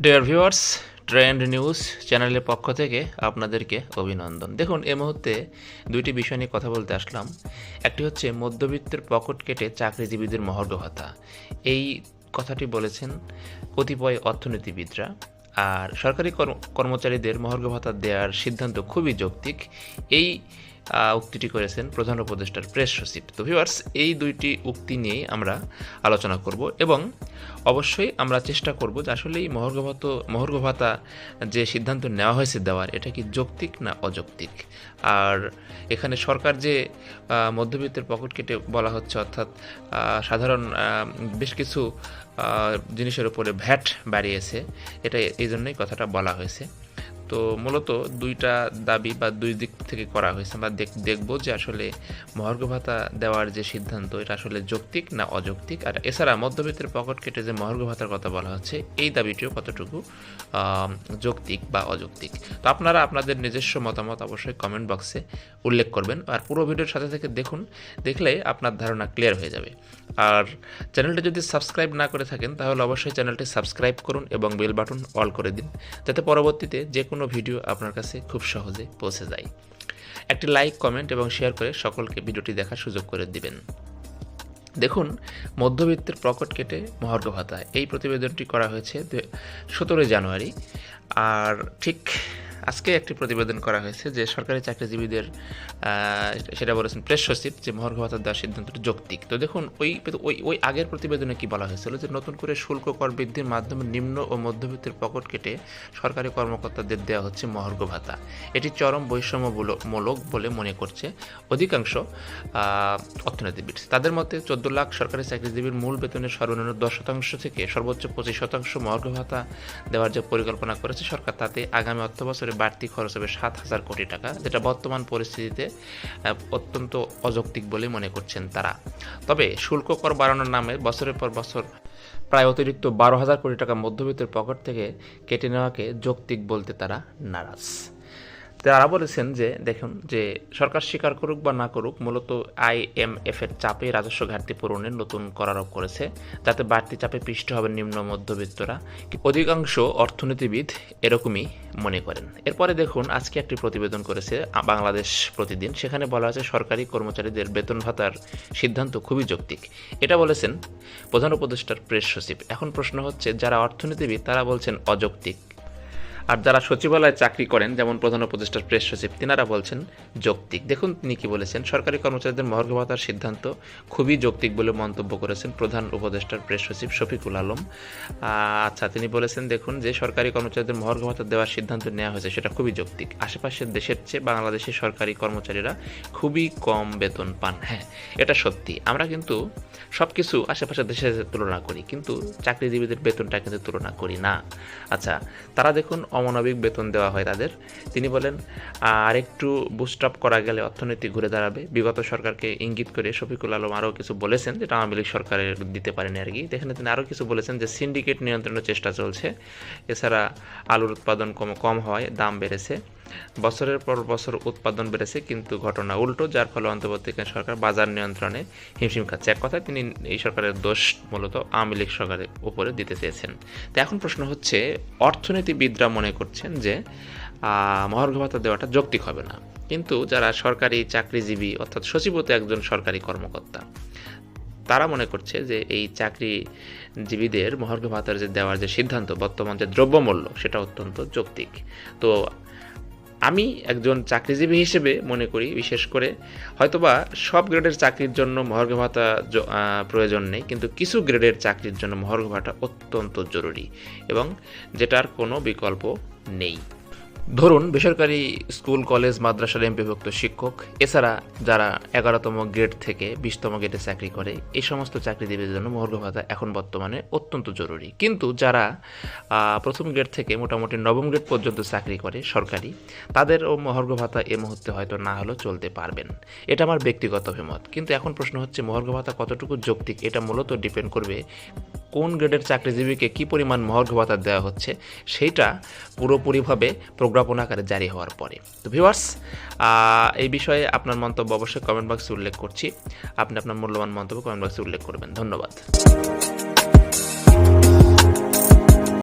Dear viewers trend news চ্যানেলের পক্ষ থেকে আপনাদেরকে অভিনন্দন। দেখুন এ মুহূর্তে দুইটি বিষয় নিয়ে কথা বলতে আসলাম। একটি হচ্ছে মধ্যবিত্তের পকেট কেটে চাকরিজীবীদের মহর্ঘ ভাতা। এই কথাটি বলেছেন কতিপয় অর্থনীতিবিদরা। আর সরকারি কর্ম- কর্মচারীদের মহর্ঘ ভাতা দেওয়ার সিদ্ধান্ত খুবই যৌক্তিক। এই উক্তিটি করেছেন প্রধান উপদেষ্টার প্রেস সচিব। তো ভিউয়ার্স এই দুইটি উক্তি নিয়েই আমরা আলোচনা করব এবং অবশ্যই আমরা চেষ্টা করব যে আসলে এই মহর্ঘ ভাত ভাতা যে সিদ্ধান্ত নেওয়া হয়েছে দেওয়ার, এটা কি যৌক্তিক না অযৌক্তিক? আর এখানে সরকার যে মধ্যবিত্তের পকেট কেটে বলা হচ্ছে, অর্থাৎ সাধারণ বেশ কিছু জিনিসের উপরে ভ্যাট বাড়িয়েছে, এটা এই জন্যই কথাটা বলা হয়েছে। তো মূলত দুইটা দাবি বা দুই দিক থেকে করা হয়েছে আমরা দেখ, দেখব যে আসলে মহার্ঘ ভাতা দেওয়ার যে সিদ্ধান্ত, এটা আসলে যৌক্তিক না অযৌক্তিক? আর এছাড়া মধ্যবিত্তের পকেট কেটে যে মহার্ঘ ভাতার কথা বলা হচ্ছে, এই দাবিটিও কতটুকু যৌক্তিক বা অযৌক্তিক? তো আপনারা আপনাদের নিজস্ব মতামত অবশ্যই কমেন্ট বক্সে উল্লেখ করবেন। আর পুরো ভিডিওর সাথে থেকে দেখুন, দেখলে আপনার ধারণা ক্লিয়ার হয়ে যাবে। আর চ্যানেলটি যদি সাবস্ক্রাইব না করে থাকেন, তাহলে অবশ্যই চ্যানেলটি সাবস্ক্রাইব করুন এবং বেল বাটন অল করে দিন, যাতে পরবর্তীতে যে কোনো ভিডিও আপনার কাছে খুব সহজে পৌঁছে যায়। একটি লাইক, কমেন্ট এবং শেয়ার করে সকলকে ভিডিওটি দেখার সুযোগ করে দিবেন। দেখুন, মধ্যবিত্তের প্রকট কেটে মহার্ঘ ভাতা। এই প্রতিবেদনটি করা হয়েছে সতেরোই জানুয়ারি। আর ঠিক আজকে একটি প্রতিবেদন করা হয়েছে যে সরকারি চাকরিজীবীদের সেটা বলেছেন প্রেস সচিব যে মহার্ঘ ভাতা দেওয়ার সিদ্ধান্তটি যৌক্তিক। তো দেখুন, ওই ওই ওই আগের প্রতিবেদনে কি বলা হয়েছিল যে নতুন করে শুল্ক কর বৃদ্ধির মাধ্যমে নিম্ন ও মধ্যবিত্তের পকেট কেটে সরকারি কর্মকর্তাদের দেওয়া হচ্ছে মহর্ঘ ভাতা। এটি চরম বৈষম্যমূলক বলে মনে করছে অধিকাংশ অর্থনীতিবিদ। তাদের মতে চোদ্দ লাখ সরকারি চাকরিজীবীর মূল বেতনের সর্বনিম্ন দশ শতাংশ থেকে সর্বোচ্চ পঁচিশ শতাংশ মহর্ঘ ভাতা দেওয়ার যে পরিকল্পনা করেছে সরকার, তাতে আগামী অর্থ বছরে বাড়তি খরচ হবে সাত হাজার কোটি টাকা, যেটা বর্তমান পরিস্থিতিতে অত্যন্ত অযৌক্তিক বলে মনে করছেন তারা। তবে শুল্ক কর বাড়ানোর নামে বছরের পর বছর প্রায় অতিরিক্ত বারো হাজার কোটি টাকা মধ্যবিত্তের পকেট থেকে কেটে নেওয়াকে যৌক্তিক বলতে তারা নারাজ। তারা বলেছেন যে, দেখুন, যে সরকার স্বীকার করুক বা না করুক, মূলত আইএমএফ এর চাপে রাজস্ব ঘাটতি পূরণের নতুন করারোপ করেছে। যাতে বাড়তি চাপে পিষ্ট হবে নিম্ন মধ্যবিত্তরা। অধিকাংশ অর্থনীতিবিদ এরকমই মনে করেন। এরপরে দেখুন, আজকে একটি প্রতিবেদন করেছে বাংলাদেশ প্রতিদিন। সেখানে বলা হয়েছে, সরকারি কর্মচারীদের বেতন ভাতার সিদ্ধান্ত খুবই যৌক্তিক। এটা বলেছেন প্রধান উপদেষ্টার প্রেস সচিব। এখন প্রশ্ন হচ্ছে, যারা অর্থনীতিবিদ, তারা বলছেন অযৌক্তিক। আর যারা সচিবালয়ে চাকরি করেন, যেমন প্রধান উপদেষ্টার প্রেস সচিব, তিনারা বলছেন যৌক্তিক। দেখুন তিনি কি বলেছেন, সরকারি কর্মচারীদের মহর্ঘ ভাতার সিদ্ধান্ত খুবই যৌক্তিক বলে মন্তব্য করেছেন প্রধান উপদেষ্টার প্রেস সচিব শফিকুল আলম। আচ্ছা তিনি বলেছেন, দেখুন, যে সরকারি কর্মচারীদের মহর্ঘ ভাতা দেওয়ার সিদ্ধান্ত নেওয়া হয়েছে, সেটা খুবই যৌক্তিক। আশেপাশের দেশের চেয়ে বাংলাদেশের সরকারি কর্মচারীরা খুবই কম বেতন পান। হ্যাঁ এটা সত্যি। আমরা কিন্তু সব কিছু আশেপাশের দেশের তুলনা করি, কিন্তু চাকরিজীবীদের বেতনটা কিন্তু তুলনা করি না। আচ্ছা তারা দেখুন অমানবিক বেতন দেওয়া হয় তাদের। তিনি বলেন আর একটু বুস্ট আপ করা গেলে অর্থনীতি ঘুরে দাঁড়াবে। বিগত সরকারকে ইঙ্গিত করে শফিকুল আলম আরও কিছু বলেছেন, যেটা আওয়ামী লীগ সরকারের দিতে পারেনি আর কি। এখানে তিনি আরও কিছু বলেছেন যে, সিন্ডিকেট নিয়ন্ত্রণের চেষ্টা চলছে। এছাড়া আলুর উৎপাদন কম কম হয়, দাম বেড়েছে। বছরের পর বছর উৎপাদন বেড়েছে, কিন্তু ঘটনা উল্টো, যার ফলে অন্তর্বর্তীকালীন সরকার বাজার নিয়ন্ত্রণে হিমশিম খাচ্ছে। এক কথায় তিনি এই সরকারের দোষ মূলত আওয়ামী লীগ সরকারের উপরে দিতে চেয়েছেন। তো এখন প্রশ্ন হচ্ছে, অর্থনীতিবিদরা মনে করছেন যে মহার্ঘ ভাতা দেওয়াটা যৌক্তিক হবে না। কিন্তু যারা সরকারি চাকরিজীবী, অর্থাৎ সচিবতে একজন সরকারি কর্মকর্তা, তারা মনে করছে যে এই চাকরিজীবীদের মহার্ঘ ভাতার যে দেওয়ার যে সিদ্ধান্ত, বর্তমান যে দ্রব্যমূল্য, সেটা অত্যন্ত যৌক্তিক। তো আমি একজন চাকরিজীবী হিসেবে মনে করি, বিশেষ করে হয়তোবা সব গ্রেডের চাকরির জন্য মহর্ঘ ভাতা প্রয়োজন নেই, কিন্তু কিছু গ্রেডের চাকরির জন্য মহর্ঘ ভাতা অত্যন্ত জরুরি এবং যেটার কোনো বিকল্প নেই। ধরুন, বেসরকারি স্কুল, কলেজ, মাদ্রাসার এমপিভুক্ত শিক্ষক, এছাড়া যারা এগারোতম গ্রেড থেকে বিশতম গ্রেডে চাকরি করে, এই সমস্ত চাকরি চাকরিজীবীদের জন্য মহর্ঘ ভাতা এখন বর্তমানে অত্যন্ত জরুরি। কিন্তু যারা প্রথম গ্রেড থেকে মোটামুটি নবম গ্রেড পর্যন্ত চাকরি করে সরকারি, তাদেরও মহর্ঘ ভাতা এ মুহূর্তে হয়তো না হলেও চলতে পারবেন। এটা আমার ব্যক্তিগত অভিমত। কিন্তু এখন প্রশ্ন হচ্ছে, মহর্ঘ ভাতা কতটুকু যৌক্তিক? এটা মূলত ডিপেন্ড করবে কোন গ্রেডের চাকরিজীবীকে কী পরিমাণ মহর্ঘ ভাতা দেওয়া হচ্ছে, সেইটা পুরোপুরিভাবে প্রজ্ঞাপন আকারে জারি হওয়ার পরে। তো ভিউয়ার্স এই বিষয়ে আপনার মন্তব্য অবশ্যই কমেন্ট বক্সে উল্লেখ করছি। আপনি আপনার মূল্যবান মন্তব্য কমেন্ট বক্সে উল্লেখ করবেন। ধন্যবাদ।